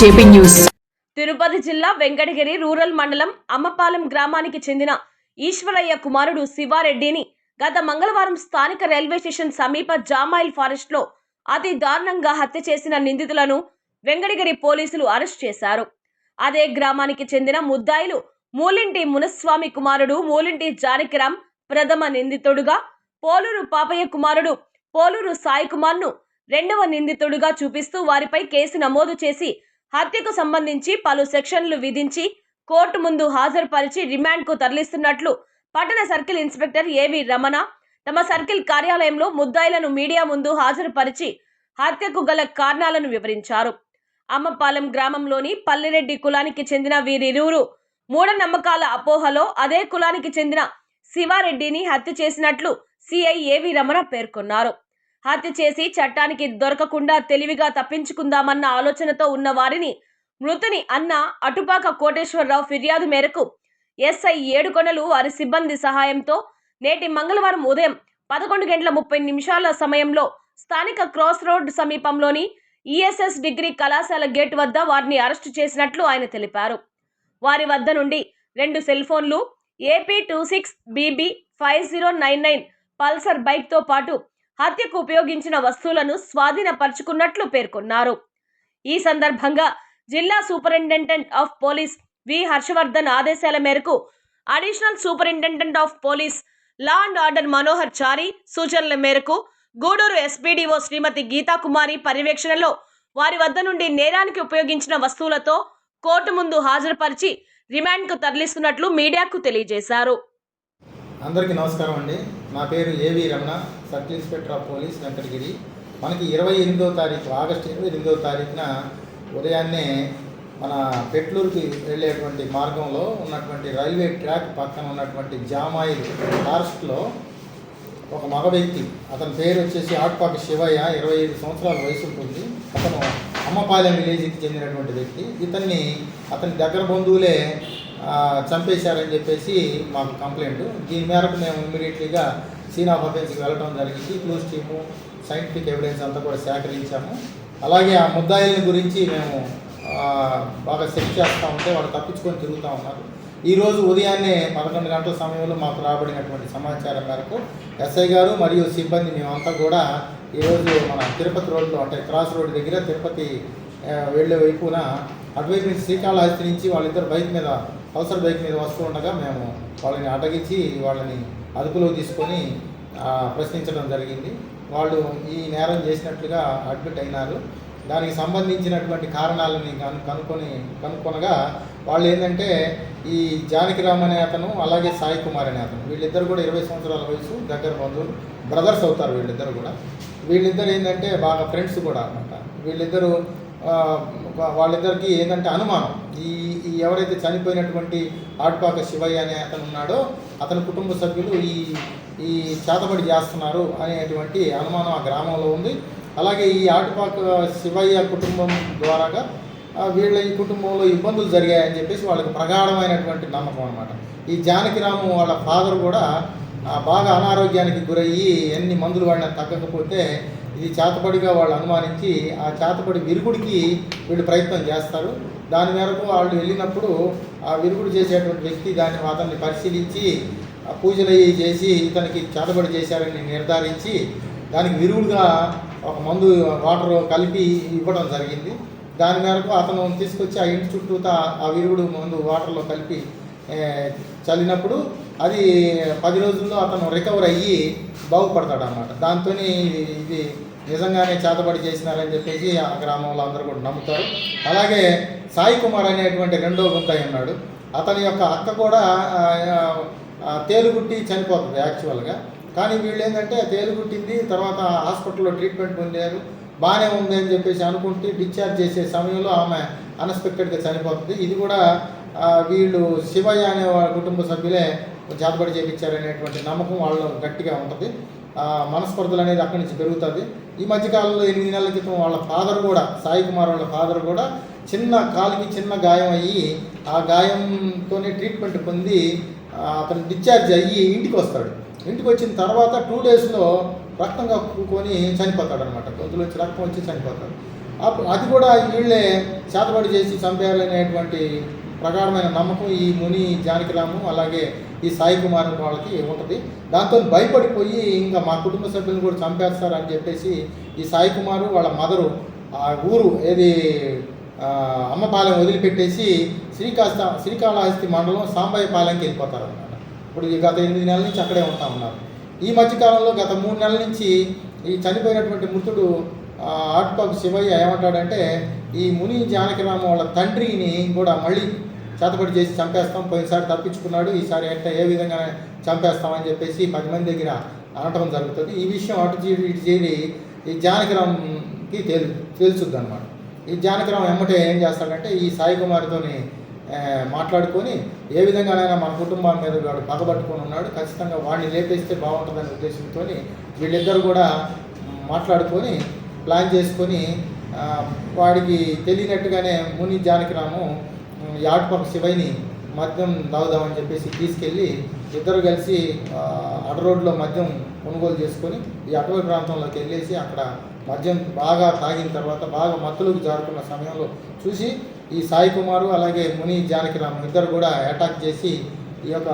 JP news. Tirupati జిల్లా Venkatagiri rural మండలం అమ్మపాలెం గ్రామానికి చెందిన ఈశ్వరయ్య కుమారుడు శివారెడ్డిని గత మంగళవారం స్థానిక రైల్వే స్టేషన్ సమీప జామాయిల్ ఫారెస్ట్లో అతి దారుణంగా హత్య చేసిన నిందితులను వెంకటగిరి పోలీసులు అరెస్ట్ చేశారు. అదే గ్రామానికి చెందిన ముద్దాయిలు మూలింటి మునస్వామి కుమారుడు మూలింటి జానకిరాం ప్రథమ నిందితుడుగా పోలూరు పాపయ్య కుమారుడు పోలూరు సాయి కుమార్ను రెండవ నిందితుడుగా చూపిస్తూ వారిపై కేసు నమోదు చేసి హత్యకు సంబంధించి పలు సెక్షన్లు విధించి కోర్టు ముందు హాజరుపరిచి రిమాండ్కు తరలిస్తున్నట్లు పట్టణ సర్కిల్ ఇన్స్పెక్టర్ ఏవి రమణ తమ సర్కిల్ కార్యాలయంలో ముద్దాయిలను మీడియా ముందు హాజరుపరిచి హత్యకు గల కారణాలను వివరించారు. అమ్మపాలెం గ్రామంలోని పల్లిరెడ్డి కులానికి చెందిన వీరిరువురు మూఢనమ్మకాల అపోహలో అదే కులానికి చెందిన శివారెడ్డిని హత్య చేసినట్లు సిఐ ఏవి రమణ పేర్కొన్నారు. హత్య చేసి చట్టానికి దొరకకుండా తెలివిగా తప్పించుకుందామన్న ఆలోచనతో ఉన్న వారిని మృతుని అన్న అటుపాక కోటేశ్వరరావు ఫిర్యాదు మేరకు ఎస్ఐ ఏడుకొనలు వారి సిబ్బంది సహాయంతో నేటి మంగళవారం ఉదయం పదకొండు గంటల ముప్పై నిమిషాల సమయంలో స్థానిక క్రాస్ రోడ్ సమీపంలోని ఈఎస్ఎస్ డిగ్రీ కళాశాల గేట్ వద్ద వారిని అరెస్టు చేసినట్లు ఆయన తెలిపారు. వారి వద్ద నుండి రెండు సెల్ ఫోన్లు AP two six BB five zero nine nine Pulsar బైక్తో పాటు హత్యకు ఉపయోగించిన వస్తువులను స్వాధీనపరుచుకున్నట్లు పేర్కొన్నారు. ఈ సందర్భంగా జిల్లా superintendent of police V. Harshavardhan ఆదేశాల మేరకు additional superintendent of police law and order Manohar Chari సూచనల మేరకు గూడూరు ఎస్పీడీఓ శ్రీమతి గీతాకుమారి పర్యవేక్షణలో వారి వద్ద నుండి నేరానికి ఉపయోగించిన వస్తువులతో కోర్టు ముందు హాజరుపరిచి రిమాండ్కు తరలిస్తున్నట్లు మీడియాకు తెలియజేశారు. అందరికీ నమస్కారం అండి. నా పేరు A V Ramana sub inspector of police Venkatagiri. మనకి ఇరవై ఎనిమిదో తారీఖు ఆగస్టు ఇరవై ఎనిమిదో తారీఖున ఉదయాన్నే మన పెట్లూరుకి వెళ్ళేటువంటి మార్గంలో ఉన్నటువంటి రైల్వే ట్రాక్ పక్కన ఉన్నటువంటి జామాయిల్ ఫారెస్ట్లో ఒక మగ వ్యక్తి అతని పేరు వచ్చేసి ఆట్పాక శివయ్య ఇరవై ఐదు సంవత్సరాల వయసు ఉంటుంది. అతను అమ్మపాలెం విలేజ్కి చెందినటువంటి వ్యక్తి. ఇతన్ని అతని దగ్గర బంధువులే చంపేశారని చెప్పేసి మాకు కంప్లైంట్. దీని మేరకు మేము ఇమీడియట్లీగా సీన్ ఆఫ్ అఫెన్స్కి వెళ్ళడం జరిగింది. క్లూస్ టీము సైంటిఫిక్ ఎవిడెన్స్ అంతా కూడా సేకరించాము. అలాగే ఆ ముద్దాయిల గురించి మేము బాగా సెర్చ్ చేస్తూ ఉంటే వాళ్ళు తప్పించుకొని తిరుగుతూ ఉన్నారు. ఈరోజు ఉదయాన్నే పదకొండు గంటల సమయంలో మాకు రాబడినటువంటి సమాచారం మేరకు ఎస్ఐ గారు మరియు సిబ్బంది మేమంతా కూడా ఈరోజు మన తిరుపతి రోడ్లో అంటే క్రాస్ రోడ్ దగ్గర తిరుపతి వెళ్ళే వైపున అటువైపు నుంచి శ్రీకాళహస్తి నుంచి వాళ్ళిద్దరు బైక్ మీద పల్సర్ బైక్ మీద వస్తూ ఉండగా మేము వాళ్ళని అటగించి వాళ్ళని అదుపులో తీసుకొని ప్రశ్నించడం జరిగింది. వాళ్ళు ఈ నేరం చేసినట్లుగా అడ్మిట్ అయినారు. దానికి సంబంధించినటువంటి కారణాలని కను కనుక్కొని కనుక్కొనగా వాళ్ళు ఏంటంటే ఈ జానకిరామ్ అనే అతను అలాగే సాయి కుమార్ అనే అతను వీళ్ళిద్దరు కూడా ఇరవై సంవత్సరాల వయసు దగ్గర బంధువులు బ్రదర్స్ అవుతారు వీళ్ళిద్దరు కూడా. వీళ్ళిద్దరు ఏంటంటే బాగా ఫ్రెండ్స్ కూడా అనమాట వీళ్ళిద్దరూ వాళ్ళిద్దరికీ ఏంటంటే అనుమానం. ఈ ఈ ఎవరైతే చనిపోయినటువంటి ఆడ్పాక శివయ్య అనే అతను ఉన్నాడో అతని కుటుంబ సభ్యులు ఈ ఈ చేతబడి చేస్తున్నారు అనేటువంటి అనుమానం ఆ గ్రామంలో ఉంది. అలాగే ఈ ఆటుపాక శివయ్య కుటుంబం ద్వారాగా వీళ్ళ ఈ కుటుంబంలో ఇబ్బందులు జరిగాయని చెప్పేసి వాళ్ళకి ప్రగాఢమైనటువంటి నమ్మకం అనమాట ఈ జానకిరాము వాళ్ళ ఫాదర్ కూడా బాగా అనారోగ్యానికి గురయ్యి ఎన్ని మందులు వాడినా తగ్గకపోతే ఇది చేతబడిగా వాళ్ళు అనుమానించి ఆ చేతబడి విరుగుడికి వీళ్ళు ప్రయత్నం చేస్తారు. దాని మేరకు వాళ్ళు వెళ్ళినప్పుడు ఆ విరుగుడు చేసేటువంటి వ్యక్తి దాన్ని అతన్ని పరిశీలించి పూజలు చేసి ఇతనికి చేతబడి చేశారని నిర్ధారించి దానికి విరుగుడుగా ఒక మందు వాటర్ కలిపి ఇవ్వడం జరిగింది. దాని మేరకు అతను తీసుకొచ్చి ఆ ఇంటి చుట్టూతా ఆ విరుగుడు మందు వాటర్లో కలిపి చల్లినప్పుడు అది పది రోజుల్లో అతను రికవర్ అయ్యి బాగుపడతాడు అనమాట దాంతో ఇది నిజంగానే చేతబడి చేసినారని చెప్పేసి ఆ గ్రామంలో అందరూ కూడా నమ్ముతారు. అలాగే సాయి కుమార్ అనేటువంటి రెండో గుంతాయి ఉన్నాడు. అతని యొక్క అక్క కూడా తేలుగుట్టి చనిపోతుంది యాక్చువల్గా. కానీ వీళ్ళు ఏంటంటే తేలుగుట్టింది తర్వాత హాస్పిటల్లో ట్రీట్మెంట్ పొందారు బాగానే ఉంది అని చెప్పేసి అనుకుంటే డిశ్చార్జ్ చేసే సమయంలో ఆమె అన్ఎక్స్పెక్టెడ్గా చనిపోతుంది. ఇది కూడా వీళ్ళు శివయ్య అనే కుటుంబ సభ్యులే చేతబడి చేయించారనేటువంటి నమ్మకం వాళ్ళలో గట్టిగా ఉంటుంది. మనస్పర్ధలు అనేది అక్కడి నుంచి పెరుగుతుంది. ఈ మధ్యకాలంలో ఎనిమిది నెలల క్రితం వాళ్ళ ఫాదర్ కూడా సాయి కుమార్ వాళ్ళ ఫాదర్ కూడా చిన్న కాలుకి చిన్న గాయం అయ్యి ఆ గాయంతోనే ట్రీట్మెంట్ పొంది అతను డిశ్చార్జ్ అయ్యి ఇంటికి వస్తాడు. ఇంటికి వచ్చిన తర్వాత టూ డేస్లో రక్తంగా కూకొని చనిపోతాడు అనమాట వచ్చి రక్తం వచ్చి చనిపోతాడు. అప్పుడు అది కూడా వీళ్ళే చేతబడి చేసి చంపేయాలనేటువంటి ప్రగాఢమైన నమ్మకం ఈ ముని జానకిరాము అలాగే ఈ సాయి కుమార్ వాళ్ళకి ఉంటుంది. దాంతో భయపడిపోయి ఇంకా మా కుటుంబ సభ్యులను కూడా చంపేస్తారు అని చెప్పేసి ఈ సాయి కుమారు వాళ్ళ మదరు ఆ ఊరు ఏది అమ్మపాలెం వదిలిపెట్టేసి శ్రీకాస్త శ్రీకాళహస్తి మండలం సాంబయ్యపాలెంకి వెళ్ళిపోతారు అన్నమాట ఇప్పుడు ఈ గత ఎనిమిది నెలల నుంచి అక్కడే ఉంటా ఉన్నారు. ఈ మధ్యకాలంలో గత మూడు నెలల నుంచి ఈ చనిపోయినటువంటి మృతుడు ఆట్పాకు శివయ్య ఏమంటాడంటే ఈ ముని జానకిరామ వాళ్ళ తండ్రిని కూడా మళ్ళీ చేతబడి చేసి చంపేస్తాం పోయినసారి తప్పించుకున్నాడు ఈసారి అంటే ఏ విధంగా చంపేస్తామని చెప్పేసి పది మంది దగ్గర అనటం జరుగుతుంది. ఈ విషయం అటు చేరి ఇటు చేరి ఈ జానకిరామ్కి తెలు తెలుసుద్ది అనమాట ఈ జానకిరామ్ ఎమ్మటే ఏం చేస్తాడంటే ఈ సాయి కుమార్తోని మాట్లాడుకొని ఏ విధంగానైనా మన కుటుంబం మీద వాడు పగబట్టుకొని ఉన్నాడు ఖచ్చితంగా వాడిని లేపేస్తే బాగుంటుందనే ఉద్దేశంతో వీళ్ళిద్దరు కూడా మాట్లాడుకొని ప్లాన్ చేసుకొని వాడికి తెలియనట్టుగానే ముని జానకిరాము యాడ్పంప్ శివైని మద్యం తాగుదామని చెప్పేసి తీసుకెళ్ళి ఇద్దరు కలిసి అడ రోడ్లో మద్యం కొనుగోలు చేసుకొని ఈ అటవీ ప్రాంతంలోకి వెళ్ళేసి అక్కడ మద్యం బాగా తాగిన తర్వాత బాగా మత్తులకు జారుకున్న సమయంలో చూసి ఈ సాయి కుమారు అలాగే ముని జానకిరామ్ ఇద్దరు కూడా అటాక్ చేసి ఈ యొక్క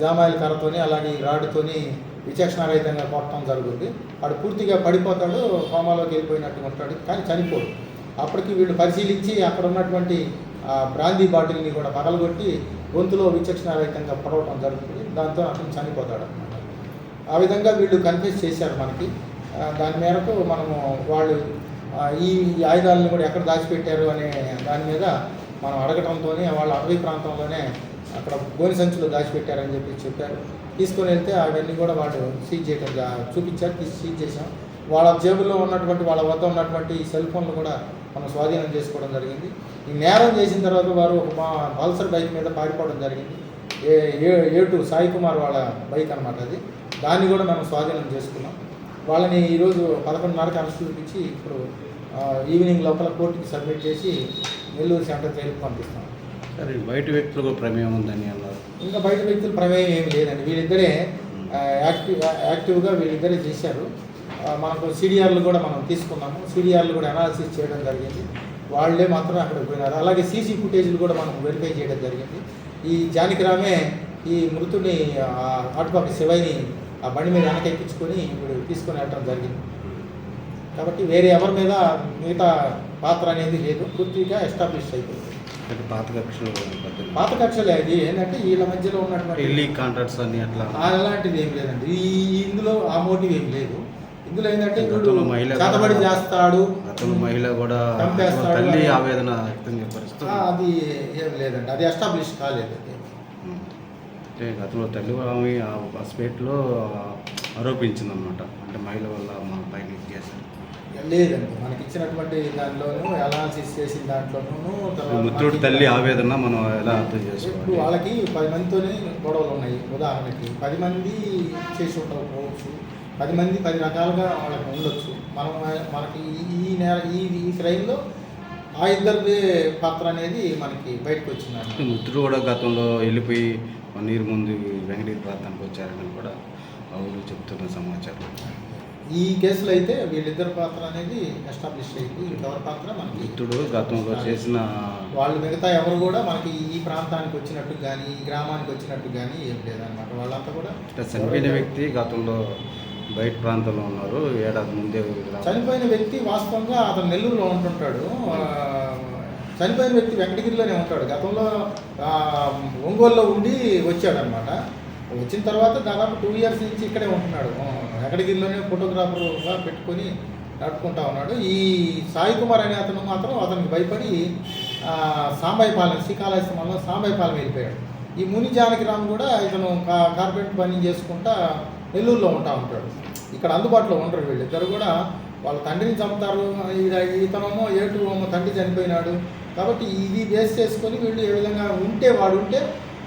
జామాయిల కర్రతోని అలాగే ఈ విచక్షణ విచక్షణారహితంగా కొట్టడం జరుగుతుంది. వాడు పూర్తిగా పడిపోతాడు కోమాలోకి వెళ్ళిపోయినట్టు ఉంటాడు కానీ చనిపోడు. అప్పటికి వీళ్ళు పరిశీలించి అక్కడ ఉన్నటువంటి బ్రాందీ బాటిల్ని కూడా పగలగొట్టి గొంతులో విచక్షణారహితంగా పడవటం జరుగుతుంది. దాంతో అతను చనిపోతాడు అనమాట ఆ విధంగా వీళ్ళు కన్ఫ్యూజ్ చేశారు మనకి. దాని మేరకు మనము వాళ్ళు ఈ ఆయుధాలను కూడా ఎక్కడ దాచిపెట్టారు అనే దాని మీద మనం అడగటంతోనే వాళ్ళు అటవీ ప్రాంతంలోనే అక్కడ గోని సంచులు దాచిపెట్టారని చెప్పి చెప్పారు. తీసుకొని వెళ్తే అవన్నీ కూడా వాళ్ళు సీజ్ చేయటం చూపించారు. తీసి సీజ్ చేసాం వాళ్ళ జేబుల్లో ఉన్నటువంటి వాళ్ళ వద్ద ఉన్నటువంటి సెల్ ఫోన్లు కూడా మనం స్వాధీనం చేసుకోవడం జరిగింది. ఈ నేరం చేసిన తర్వాత వారు ఒక మా పల్సర్ బైక్ మీద పారిపోవడం జరిగింది. A A- A two Sai Kumar వాళ్ళ బైక్ అనమాట అది. దాన్ని కూడా మనం స్వాధీనం చేసుకున్నాం. వాళ్ళని ఈరోజు పదకొండున్నరకు అరెస్ట్ చూపించి ఇప్పుడు ఈవినింగ్ లోపల కోర్టుకి సబ్మిట్ చేసి నెల్లూరు సెంటర్ జైలుకి పంపిస్తాం. సరే బయట వ్యక్తులకు ప్రమేయం ఉందని అన్నారు. ఇంకా బయట వ్యక్తుల ప్రమేయం ఏమి లేదండి. వీళ్ళిద్దరే యాక్టివ్ యాక్టివ్గా వీళ్ళిద్దరే చేశారు. మనకు సిడిఆర్లు కూడా మనం తీసుకున్నాము. సిడిఆర్లు కూడా అనాలిసిస్ చేయడం జరిగింది. వాళ్ళే మాత్రం అక్కడికి పోయినారు. అలాగే సీసీ ఫుటేజ్లు కూడా మనం వెరిఫై చేయడం జరిగింది. ఈ జానకిరామే ఈ మృతుడిని అటుపక్క శివైని ఆ బండి మీద వెనకెక్కించుకొని ఇప్పుడు తీసుకొని వెళ్ళడం జరిగింది. కాబట్టి వేరే ఎవరి మీద మిగతా పాత్ర అనేది లేదు. పూర్తిగా ఎస్టాబ్లిష్ అయిపోయింది. పాత కక్షలు. పాత కక్షలే అది. ఏంటంటే వీళ్ళ మధ్యలో ఉన్నటువంటి కాంట్రాక్ట్స్ అని అట్లా. అలాంటిది ఏం లేదండి. ఈ ఈ ఇందులో ఆ మోటివ్ ఏం లేదు. ఇందులో ఏంటంటే గతంలో మహిళ చేతబడి కూడా- చేస్తాడు గతంలో మహిళ కూడా తల్లి ఆవేదన వ్యక్తం అది ఏం లేదండి. అది ఎస్టాబ్లిష్ కాలేదు. అంటే గతంలో తల్లి ఆమె ఆ స్పేట్లో ఆరోపించింది అనమాట అంటే మహిళ వల్ల మా పైన ఇది చేశారు లేదండి. మనకి ఇచ్చినటువంటి దానిలోనూ అనాలిసిస్ చేసిన దాంట్లోనూ మనకి- తల్లి ఆవేదన మనం ఎలా అర్థం చేసుకోవాలి? వాళ్ళకి పది మందితోనే గొడవలు ఉన్నాయి. ఉదాహరణకి పది మంది చేసి ఉండకపోవచ్చు పది మంది పది రకాలుగా వాళ్ళకి ఉండొచ్చు. మనం మనకి ఈ- నేర ఈ ఈ క్రైమ్లో ఆ ఇద్దరిది పాత్ర అనేది మనకి బయటకు వచ్చింది ముత్తుడు కూడా గతంలో వెళ్ళిపోయి ఇయర్ ముందు వెంకటగిరి ప్రాంతానికి వచ్చారని కూడా అవును చెప్తున్న సమాచారం. ఈ కేసులో అయితే వీళ్ళిద్దరి పాత్ర అనేది ఎస్టాబ్లిష్ అయింది. ఎవరి పాత్ర మనకి ముత్తుడు గతంలో చేసిన వాళ్ళు మిగతా ఎవరు కూడా మనకి ఈ ప్రాంతానికి వచ్చినట్టు కానీ ఈ గ్రామానికి వచ్చినట్టు కానీ ఏం లేదనమాట వాళ్ళంతా కూడా చనిపోయిన వ్యక్తి గతంలో బయట ప్రాంతంలో ఉన్నారు. ఏడాది ముందే చనిపోయిన వ్యక్తి వాస్తవంగా అతను నెల్లూరులో ఉంటుంటాడు. చనిపోయిన వ్యక్తి వెంకటగిరిలోనే ఉంటాడు. గతంలో ఒంగోలులో ఉండి వచ్చాడనమాట. వచ్చిన తర్వాత దాదాపు టూ ఇయర్స్ నుంచి ఇక్కడే ఉంటున్నాడు. వెంకటగిరిలోనే ఫోటోగ్రాఫర్గా పెట్టుకొని నడుపుకుంటా ఉన్నాడు. ఈ సాయి కుమార్ అనే అతను మాత్రం అతనికి భయపడి సాంబాయిపాలెం శ్రీకాళహస్తిలో సాంబాయిపాలెం వెళ్ళిపోయాడు. ఈ ముని జానకిరామ్ కూడా ఇతను కా- కార్పొరేట్ పని చేసుకుంటా నెల్లూరులో ఉంటా ఉంటాడు. ఇక్కడ అందుబాటులో ఉండరు వీళ్ళిద్దరు కూడా. వాళ్ళ తండ్రిని చంపుతారు ఇతనేమో ఏటు ఏమో తండ్రి చనిపోయినాడు. కాబట్టి ఇది బేస్ చేసుకొని వీళ్ళు ఏ విధంగా ఉంటే వాడు ఉంటే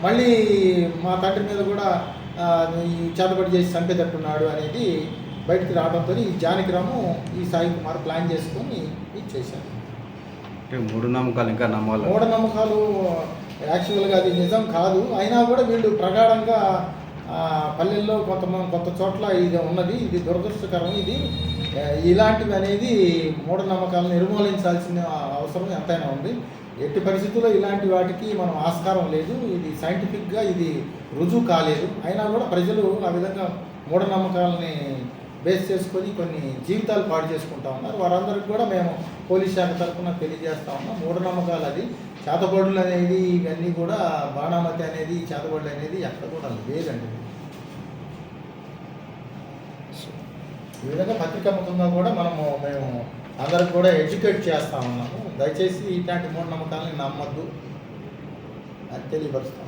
మళ్ళీ మా తండ్రి మీద కూడా ఈ చేతబడి చేసి చంపేటట్టున్నాడు అనేది బయటికి రావడంతో ఈ జానకిరాము ఈ సాయి కుమార్ ప్లాన్ చేసుకొని ఇది చేశారు. అంటే మూడు నమ్మకాలు ఇంకా నమ్మాలి మూఢనమ్మకాలు యాక్చువల్గా అది నిజం కాదు. అయినా కూడా వీళ్ళు ప్రగాఢంగా పల్లెల్లో కొంత కొంత చోట్ల ఇది ఉన్నది ఇది దురదృష్టకరం. ఇది ఇలాంటివి అనేది మూఢనమ్మకాలను నిర్మూలించాల్సిన అవసరం ఎంతైనా ఉంది. ఎట్టి పరిస్థితుల్లో ఇలాంటి వాటికి మనం ఆస్కారం లేదు. ఇది సైంటిఫిక్గా ఇది రుజువు కాలేదు. అయినా కూడా ప్రజలు ఆ విధంగా మూఢనమ్మకాలని బేస్ చేసుకొని కొన్ని జీవితాలు పాడు చేసుకుంటా ఉన్నారు. వారందరికీ కూడా మేము పోలీస్ శాఖ తరఫున తెలియజేస్తా ఉన్నాం. మూఢనమ్మకాలు అది. చేతబడులు అనేది ఇవన్నీ కూడా బాణామతి అనేది చేతబడులు అనేది ఎక్కడ కూడా లేదండి. ఈ విధంగా పత్రికాముఖంగా కూడా మనము మేము అందరికి కూడా ఎడ్యుకేట్ చేస్తా ఉన్నాము దయచేసి ఇట్లాంటి మూఢనమ్మకాలని నమ్మద్దు అని తెలియపరుస్తాం